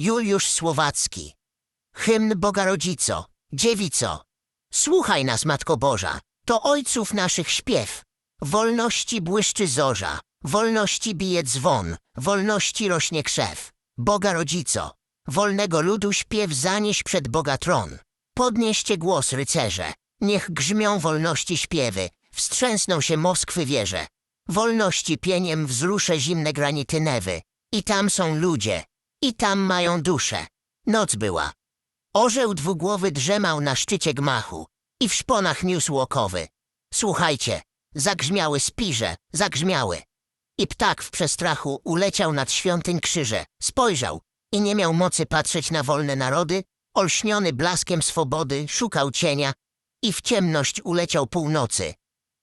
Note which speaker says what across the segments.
Speaker 1: Juliusz Słowacki. Hymn Boga Rodzico, Dziewico. Słuchaj nas, Matko Boża, to ojców naszych śpiew. Wolności błyszczy zorza, wolności bije dzwon, wolności rośnie krzew. Boga Rodzico, wolnego ludu śpiew zanieś przed Boga tron. Podnieście głos, rycerze, niech grzmią wolności śpiewy, wstrzęsną się Moskwy wieże. Wolności pieniem wzruszę zimne granity Newy. I tam są ludzie, i tam mają duszę. Noc była. Orzeł dwugłowy drzemał na szczycie gmachu i w szponach niósł okowy. Słuchajcie, zagrzmiały spirze, zagrzmiały. I ptak w przestrachu uleciał nad świątyń krzyże, spojrzał i nie miał mocy patrzeć na wolne narody, olśniony blaskiem swobody szukał cienia i w ciemność uleciał północy.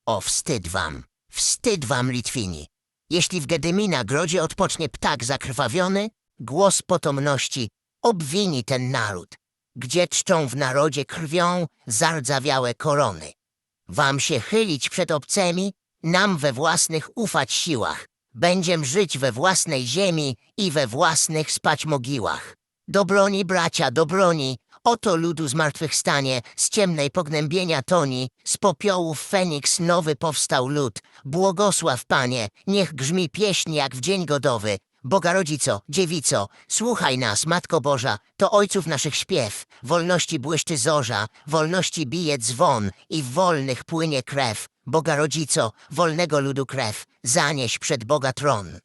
Speaker 1: O wstyd wam, wstyd wam Litwini. Jeśli w Gedymina grodzie odpocznie ptak zakrwawiony, głos potomności obwini ten naród, gdzie czczą w narodzie krwią zardzawiałe korony. Wam się chylić przed obcemi, nam we własnych ufać siłach. Będziem żyć we własnej ziemi i we własnych spać mogiłach. Do broni, bracia, do broni, oto ludu zmartwychwstanie, z ciemnej pognębienia toni, z popiołów Feniks nowy powstał lud. Błogosław, Panie, niech grzmi pieśń jak w dzień godowy. Boga Rodzico, Dziewico, słuchaj nas, Matko Boża, to ojców naszych śpiew. Wolności błyszczy zorza, wolności bije dzwon i w wolnych płynie krew. Boga Rodzico, wolnego ludu krew, zanieś przed Boga tron.